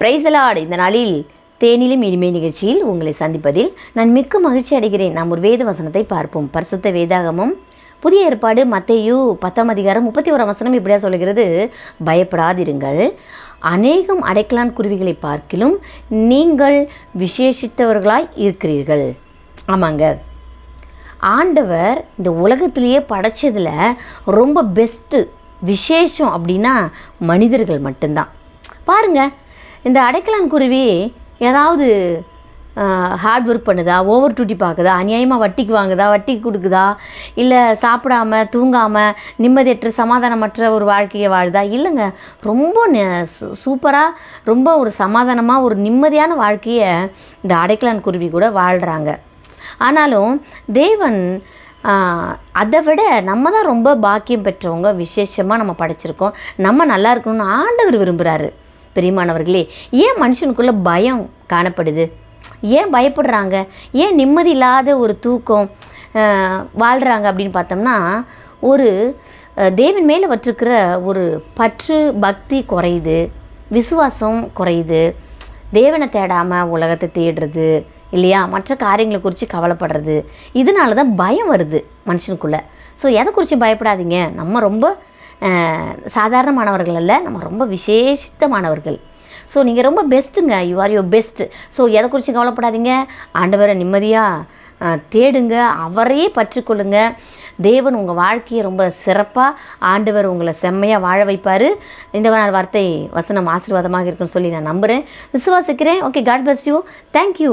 பிரைசலாட் இந்த நாளில் தேனிலும் இனிமை நிகழ்ச்சியில் உங்களை சந்திப்பதில் நான் மிக்க மகிழ்ச்சி அடைகிறேன். நாம் ஒரு வேத வசனத்தை பார்ப்போம். பரிசுத்த வேதாகமம். புதிய ஏற்பாடு மத்தையு பத்தாம் அதிகாரம் முப்பத்தி ஓராம் வசனம் இப்படியா சொல்கிறது பயப்படாதிருங்கள். அநேகம் அடைக்கலான் குருவிகளை பார்க்கிலும் நீங்கள் விசேஷித்தவர்களாய் இருக்கிறீர்கள். ஆமாங்க. ஆண்டவர் இந்த உலகத்திலேயே படைச்சதில் ரொம்ப பெஸ்ட்டு விசேஷம் அப்படின்னா மனிதர்கள் மட்டும்தான். பாருங்கள் இந்த அடைக்கலான் குருவி ஏதாவது ஹார்ட் ஒர்க் பண்ணுதா? ஓவர் டியூட்டி பார்க்குதா? அநியாயமாக வட்டிக்கு வாங்குதா? வட்டிக்கு கொடுக்குதா? இல்லை சாப்பிடாம தூங்காமல் நிம்மதியற்ற சமாதானமற்ற ஒரு வாழ்க்கையை வாழுதா? இல்லைங்க. ரொம்ப சூப்பராக ரொம்ப ஒரு சமாதானமாக ஒரு நிம்மதியான வாழ்க்கையை இந்த அடைக்கலான் குருவி கூட வாழ்கிறாங்க ஆனாலும் தேவன் அதை விட நம்ம தான் ரொம்ப பாக்கியம் பெற்றவங்க விசேஷமாக நம்ம படைச்சிருக்கோம். நம்ம நல்லா இருக்கணும்னு ஆண்டவர் விரும்புகிறாரு பிரியமானவர்களே ஏன் மனுஷனுக்குள்ள பயம் காணப்படுது? ஏன் பயப்படுறாங்க? ஏன் நிம்மதி இல்லாத ஒரு தூக்கம் வாழ்கிறாங்க அப்படின்னு பார்த்தோம்னா ஒரு தேவன் மேலே வச்சிருக்கிற ஒரு பற்று பக்தி குறையுது விசுவாசம் குறையுது தேவனை தேடாமல் உலகத்தை தேடுறது இல்லையா? மற்ற காரியங்களை குறித்து கவலைப்படுறது இதனால தான் பயம் வருது மனுஷனுக்குள்ளே. ஸோ எதை குறித்து பயப்படாதீங்க? நம்ம ரொம்ப சாதாரணமானவர்கள் அல்ல நம்ம ரொம்ப விசேஷித்தமானவர்கள். ஸோ நீங்கள் ரொம்ப பெஸ்ட்டுங்க you are your best so எதை குறித்து கவலைப்படாதீங்க. ஆண்டவரை நிம்மதியாக தேடுங்க அவரையே பற்றிக்கொள்ளுங்க. தேவன் உங்கள் வாழ்க்கையை ரொம்ப சிறப்பாக ஆண்டவர் உங்களை செம்மையாக வாழ வைப்பார். இந்த நாள் வார்த்தை வசனம் ஆசீர்வாதமாக இருக்குன்னு சொல்லி நான் நம்புகிறேன் விசுவாசிக்கிறேன். Okay god bless you thank you